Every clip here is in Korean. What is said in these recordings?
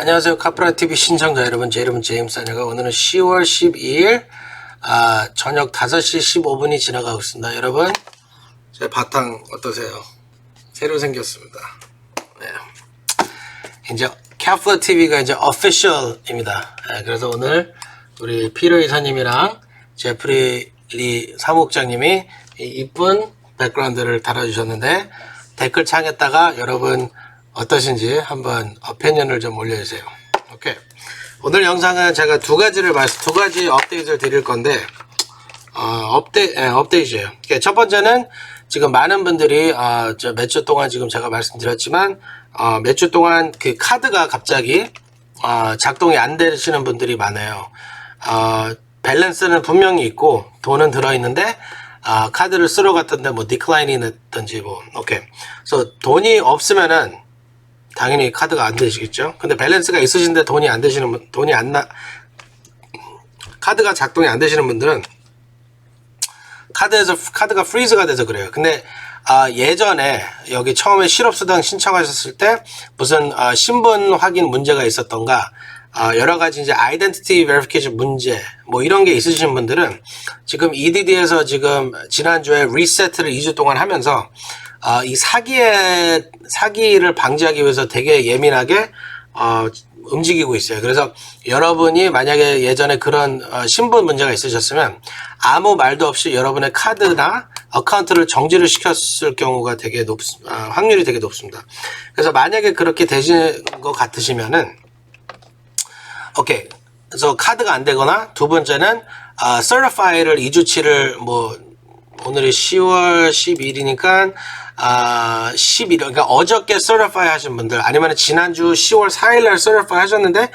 안녕하세요. 카프라 TV 신청자 여러분, 제 이름은 제임스 아니가 오늘은 10월 12일 아, 저녁 5시 15분이 지나가고 있습니다. 여러분, 제 바탕 어떠세요? 새로 생겼습니다. 네. 이제 카프라 TV가 이제 official입니다. 네, 그래서 오늘 우리 피로 이사님이랑 제프리 리 사무국장님이 이 이쁜 백그라운드를 달아주셨는데 댓글 창에다가 여러분 어떠신지 한번 어페니언을 좀 올려주세요. 오케이. 오늘 영상은 제가 두 가지를 말씀, 두 가지 업데이트를 드릴 건데, 어, 업데, 예, 업데이트예요. 첫 번째는 지금 많은 분들이, 어, 몇 주 동안 지금 제가 말씀드렸지만, 어, 몇 주 동안 그 카드가 갑자기, 어, 작동이 안 되시는 분들이 많아요. 어, 밸런스는 분명히 있고, 돈은 들어있는데, 아, 카드를 쓰러 갔던데 뭐 디클라인이 냈던지 뭐 오케이. 그래서 돈이 없으면은 당연히 카드가 안 되시겠죠. 근데 밸런스가 있으신데 돈이 안 되시는 분, 돈이 안 나, 카드가 작동이 안 되시는 분들은 카드에서 카드가 프리즈가 돼서 그래요. 근데 아, 예전에 여기 처음에 실업수당 신청하셨을 때 무슨 아, 신분 확인 문제가 있었던가 아, 여러 가지 이제 아이덴티티 베리피케이션 문제 뭐 이런 게 있으신 분들은 지금 EDD에서 지금 지난주에 리세트를 2주 동안 하면서 아, 이 사기에 사기를 방지하기 위해서 되게 예민하게 어, 움직이고 있어요. 그래서 여러분이 만약에 예전에 그런 어, 신분 문제가 있으셨으면 아무 말도 없이 여러분의 카드나 어카운트를 정지를 시켰을 경우가 되게 높, 아, 확률이 되게 높습니다. 그래서 만약에 그렇게 되신 것 같으시면은 오케이. 그래서 카드가 안 되거나 두 번째는 아, certify를 2주치를 뭐 오늘이 10월 12일이니까 아, 11일 그러니까 어저께 certify 하신 분들 아니면 지난주 10월 4일 날 certify 하셨는데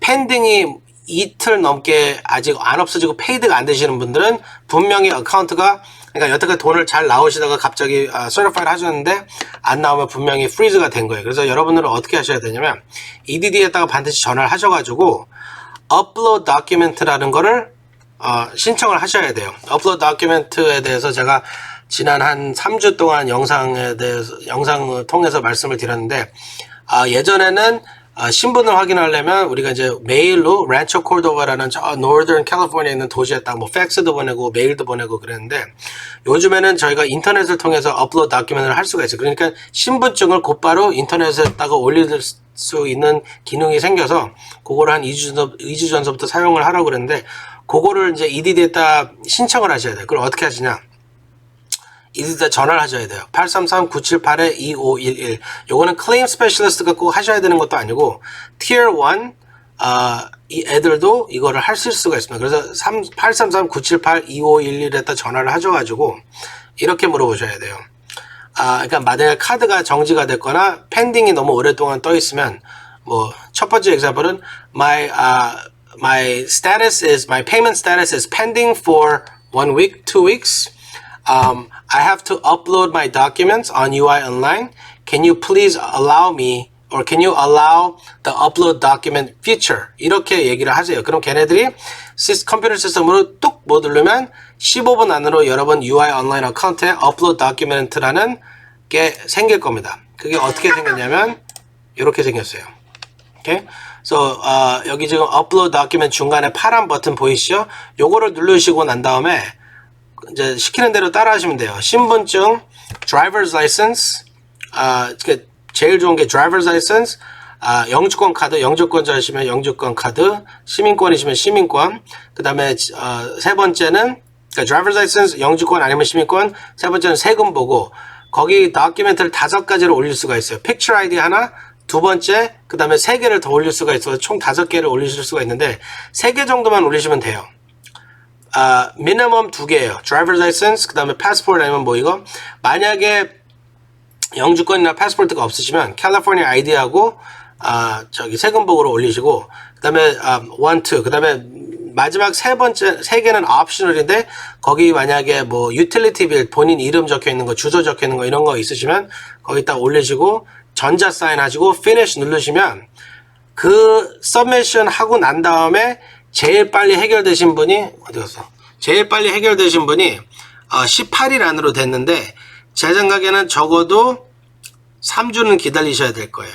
펜딩이 이틀 넘게 아직 안 없어지고 페이드가 안 되시는 분들은 분명히 어카운트가 그러니까 여태까지 돈을 잘 나오시다가 갑자기 아, certify를 하셨는데 안 나오면 분명히 freeze가 된 거예요. 그래서 여러분들은 어떻게 하셔야 되냐면 EDD에다가 반드시 전화를 하셔가지고 upload document라는 거를 어, 신청을 하셔야 돼요. upload document에 대해서 제가 지난 한 3주 동안 영상에 대해서 영상을 통해서 말씀을 드렸는데 아, 예전에는 아, 신분을 확인하려면 우리가 이제 메일로 란초 콜도바라는 저 노르던 캘리포니아에 있는 도시에다 뭐 팩스도 보내고 메일도 보내고 그랬는데 요즘에는 저희가 인터넷을 통해서 업로드 다큐멘트를 할 수가 있어요. 그러니까 신분증을 곧바로 인터넷에 다가 올릴 수 있는 기능이 생겨서 그거를 한 2주, 전, 2주 전서부터 사용을 하라고 그랬는데 그거를 이제 EDD에다 신청을 하셔야 돼요. 그걸 어떻게 하시냐? 이들다 전화를 하셔야 돼요. 833-978-2511. 요거는 클레임 스페셜리스트가 꼭 하셔야 되는 것도 아니고 Tier 1 아, 이 애들도 이거를 하실 수가 있습니다. 그래서 833-978-2511에다 전화를 하셔가지고 이렇게 물어보셔야 돼요. 아, 그러니까 만약에 카드가 정지가 됐거나 펜딩이 너무 오랫동안 떠 있으면 뭐 첫 번째 example은 my uh, my status is my payment status is pending for one week, two weeks. Um, I have to upload my documents on UI Online. Can you please allow me or can you allow the upload document feature? 이렇게 얘기를 하세요. 그럼 걔네들이 컴퓨터 시스템으로 뚝뭐 누르면 15분 안으로 여러분 UI 온라인 어카운트에 upload document라는 게 생길 겁니다. 그게 어떻게 생겼냐면 이렇게 생겼어요. 오케이? 그래서 어, 여기 지금 upload document 중간에 파란 버튼 보이시죠? 요거를 누르시고 난 다음에 이제 시키는 대로 따라 하시면 돼요. 신분증, driver's license, 아, 그 제일 좋은 게 driver's license, 아, 영주권 카드, 영주권자이시면 영주권 카드, 시민권이시면 시민권, 그 다음에 어, 세 번째는 그러니까 driver's license, 영주권 아니면 시민권, 세 번째는 세금 보고 거기 다큐멘트를 다섯 가지를 올릴 수가 있어요. picture ID 하나, 두 번째, 그 다음에 세 개를 더 올릴 수가 있어서 총 다섯 개를 올리실 수가 있는데 세 개 정도만 올리시면 돼요. 아, 미니멈 두 개예요. driver's license, 그 다음에 passport 아니면 뭐 이거. 만약에 영주권이나 패스포트가 없으시면 캘리포니아 아이디하고 아, 저기 세금복으로 올리시고 그다음에 아, 원, 투, 그다음에 마지막 세 번째 세 개는 옵셔널인데 거기 만약에 뭐 유틸리티 빌 본인 이름 적혀 있는 거, 주소 적혀 있는 거 이런 거 있으시면 거기 딱 올리시고 전자 사인 하시고 finish 누르시면 그 서미션 하고 난 다음에 제일 빨리 해결되신 분이 어디 갔어? 제일 빨리 해결되신 분이 어, 18일 안으로 됐는데 제 생각에는 적어도 3주는 기다리셔야 될 거예요.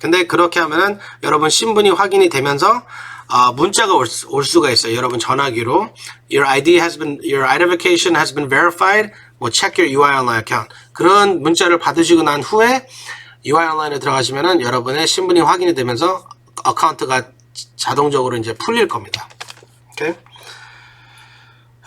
근데 그렇게 하면은 여러분 신분이 확인이 되면서 아, 문자가 올, 수- 올 수가 있어요. 여러분 전화기로 your ID has been your identification has been verified. 뭐 check your UI online account. 그런 문자를 받으시고 난 후에 UI online에 들어가시면은 여러분의 신분이 확인이 되면서 어카운트가 자동적으로 이제 풀릴 겁니다. 오케이.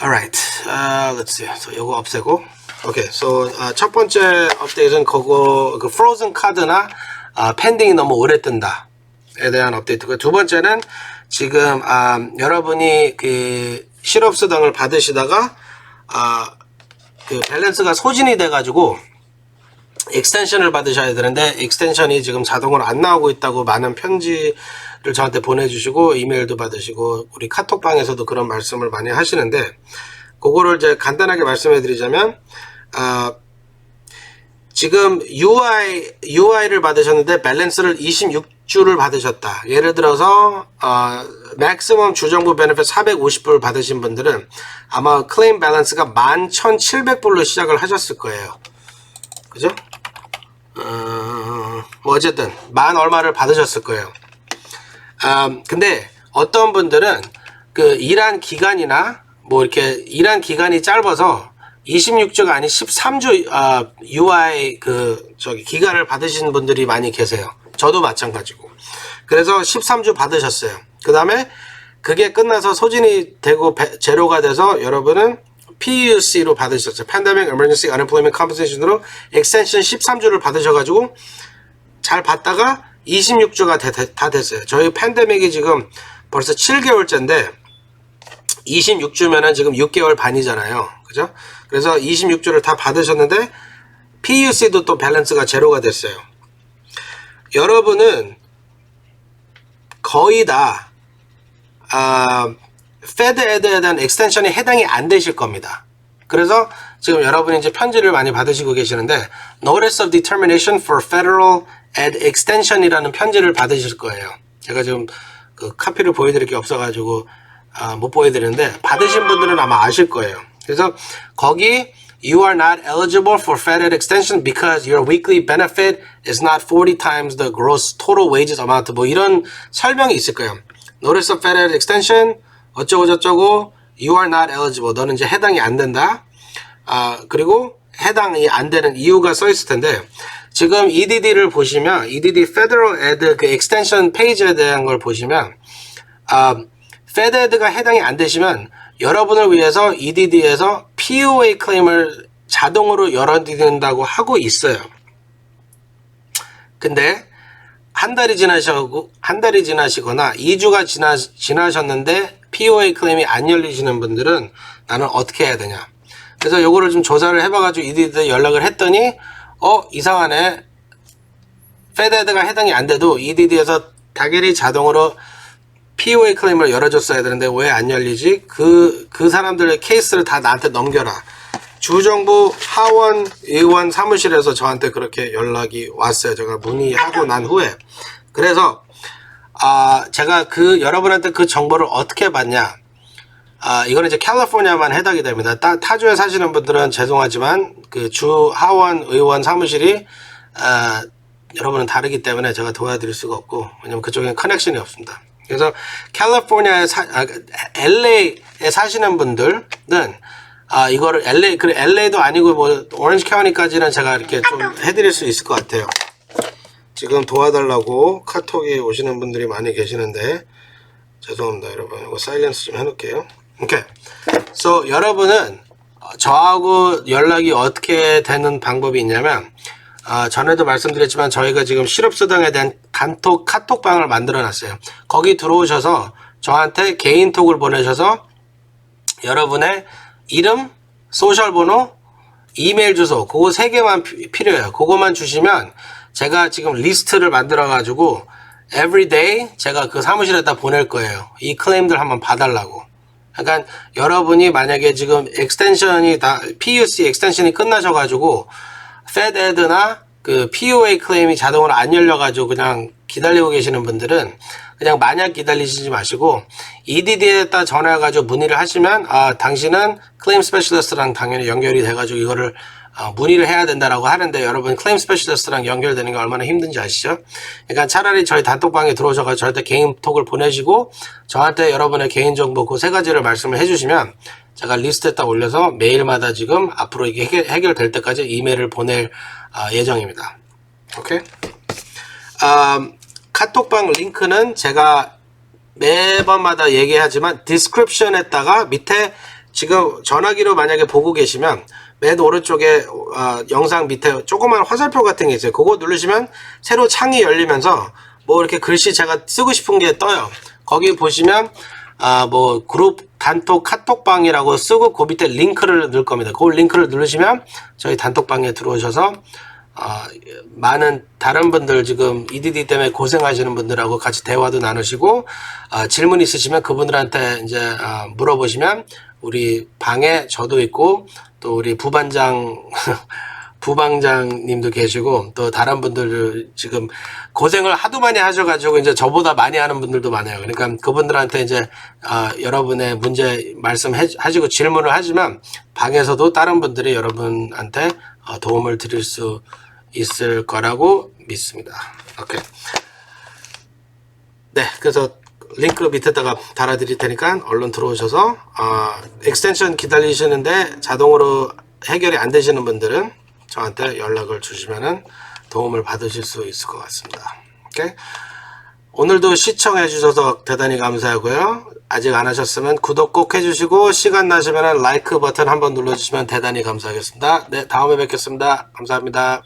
Alright, uh, let's see. So 요거 없애고. 오케이, so uh, 첫 번째 업데이트는 그거 그 frozen 카드나 uh, 펜딩이 너무 오래 뜬다에 대한 업데이트고 두 번째는 지금 아, 여러분이 그 실업수당을 받으시다가 아, 그 밸런스가 소진이 돼가지고 익스텐션을 받으셔야 되는데 익스텐션이 지금 자동으로 안 나오고 있다고 많은 편지를 저한테 보내주시고 이메일도 받으시고 우리 카톡방에서도 그런 말씀을 많이 하시는데 그거를 이제 간단하게 말씀해 드리자면 아, 지금 UI UI를 받으셨는데 밸런스를 26주를 받으셨다. 예를 들어서 어, 맥시멈 주정부 베네핏 450불 받으신 분들은 아마 클레임 밸런스가 11,700불로 시작을 하셨을 거예요. 그죠? 어, 뭐 어쨌든 만 얼마를 받으셨을 거예요. 음, 근데 어떤 분들은 그 일한 기간이나 뭐 이렇게 일한 기간이 짧아서 26주가 아닌 13주 아, UI 그 저기 기간을 받으신 분들이 많이 계세요. 저도 마찬가지고. 그래서 13주 받으셨어요. 그 다음에 그게 끝나서 소진이 되고 배- 제로가 돼서 여러분은 PUC로 받으셨어요. Pandemic Emergency Unemployment Compensation으로 extension 13주를 받으셔가지고 잘 받다가 26주가 다 됐어요. 저희 팬데믹이 지금 벌써 7개월째인데 26주면은 지금 6개월 반이잖아요. 그죠? 그래서 26주를 다 받으셨는데 PUC도 또 밸런스가 제로가 됐어요. 여러분은 거의 다 아, 에드에 대한 엑스텐션이 해당이 안 되실 겁니다. 그래서 지금 여러분이 이제 편지를 많이 받으시고 계시는데 Notice of Determination for Federal Ed Extension이라는 편지를 받으실 거예요. 제가 지금 그 카피를 보여드릴 게 없어가지고 아, 못 보여드리는데 받으신 분들은 아마 아실 거예요. 그래서 거기 You are not eligible for Fed extension because your weekly benefit is not 40 times the gross total wages amount. 뭐 이런 설명이 있을 거예요. Notice of Fed extension 어쩌고 저쩌고 You are not eligible. 너는 이제 해당이 안 된다. 아 그리고 해당이 안 되는 이유가 써 있을 텐데 지금 EDD를 보시면 EDD Federal Ed 그 extension 페이지에 대한 걸 보시면 아, 페드가 해당이 안 되시면 여러분을 위해서 EDD에서 POA 클레임을 자동으로 열어드린다고 하고 있어요. 근데 한 달이 지나시고 한 달이 지나시거나 2주가 지나 지나셨는데 POA 클레임이 안 열리시는 분들은 나는 어떻게 해야 되냐? 그래서 요거를 좀 조사를 해봐가지고 EDD에 연락을 했더니 어 이상하네 페드가 해당이 안 돼도 EDD에서 당연히 자동으로 POA 클레임을 열어줬어야 되는데 왜 안 열리지? 그, 그 사람들의 케이스를 다 나한테 넘겨라. 주정부 하원 의원 사무실에서 저한테 그렇게 연락이 왔어요. 제가 문의하고 난 후에. 그래서, 아, 제가 그, 여러분한테 그 정보를 어떻게 받냐. 아, 이거는 이제 캘리포니아만 해당이 됩니다. 타, 타주에 사시는 분들은 죄송하지만 그 주 하원 의원 사무실이 아, 여러분은 다르기 때문에 제가 도와드릴 수가 없고 왜냐면 그쪽에는 커넥션이 없습니다. 그래서 캘리포니아에 사, 아, LA에 사시는 분들은 아 이거를 LA 그 LA도 아니고 뭐 오렌지 카운티까지는 제가 이렇게 좀 해드릴 수 있을 것 같아요. 지금 도와달라고 카톡에 오시는 분들이 많이 계시는데 죄송합니다 여러분. 이거 사일런스 좀 해놓을게요. 오케이. So 여러분은 저하고 연락이 어떻게 되는 방법이 있냐면 아, 전에도 말씀드렸지만 저희가 지금 실업수당에 대한 단톡 카톡방을 만들어 놨어요. 거기 들어오셔서 저한테 개인톡을 보내셔서 여러분의 이름, 소셜번호, 이메일 주소 그거 세 개만 피- 필요해요. 그거만 주시면 제가 지금 리스트를 만들어 가지고 everyday 제가 그 사무실에다 보낼 거예요. 이 클레임들 한번 봐달라고. 그러니까 여러분이 만약에 지금 엑스텐션이 다 PUC 엑스텐션이 끝나셔 가지고 페드나 그 POA 클레임이 자동으로 안 열려 가지고 그냥 기다리고 계시는 분들은 그냥 마냥 기다리시지 마시고 EDD에다 전화해 가지고 문의를 하시면 아 당신은 클레임 스페셜리스트랑 당연히 연결이 돼 가지고 이거를 어, 문의를 해야 된다라고 하는데 여러분 클레임 스페셜리스트랑 연결되는 게 얼마나 힘든지 아시죠? 그러니까 차라리 저희 단톡방에 들어오셔서 저한테 개인 톡을 보내시고 저한테 여러분의 개인 정보 그 세 가지를 말씀을 해주시면 제가 리스트에 딱 올려서 매일마다 지금 앞으로 이게 해결, 해결될 때까지 이메일을 보낼 아, 예정입니다. 오케이? 아, 카톡방 링크는 제가 매번마다 얘기하지만 디스크립션에다가 밑에 지금 전화기로 만약에 보고 계시면 맨 오른쪽에 어, 영상 밑에 조그만 화살표 같은 게 있어요. 그거 누르시면 새로 창이 열리면서 뭐 이렇게 글씨 제가 쓰고 싶은 게 떠요. 거기 보시면 아 뭐 그룹 단톡 카톡방이라고 쓰고 그 밑에 링크를 넣을 겁니다. 그 링크를 누르시면 저희 단톡방에 들어오셔서 아, 많은 다른 분들 지금 EDD 때문에 고생하시는 분들하고 같이 대화도 나누시고 아, 질문 있으시면 그분들한테 이제 아, 물어보시면 우리 방에 저도 있고 또 우리 부반장 부방장님도 계시고 또 다른 분들 지금 고생을 하도 많이 하셔가지고 이제 저보다 많이 하는 분들도 많아요. 그러니까 그분들한테 이제 아, 여러분의 문제 말씀하시고 질문을 하지만 방에서도 다른 분들이 여러분한테 어, 도움을 드릴 수 있을 거라고 믿습니다. 오케이. 네, 그래서 링크 밑에다가 달아드릴 테니까 얼른 들어오셔서 어, 익스텐션 기다리시는데 자동으로 해결이 안 되시는 분들은 저한테 연락을 주시면은 도움을 받으실 수 있을 것 같습니다. 오케이. 오늘도 시청해 주셔서 대단히 감사하고요. 아직 안 하셨으면 구독 꼭 해주시고 시간 나시면 라이크 버튼 한번 눌러주시면 대단히 감사하겠습니다. 네, 다음에 뵙겠습니다. 감사합니다.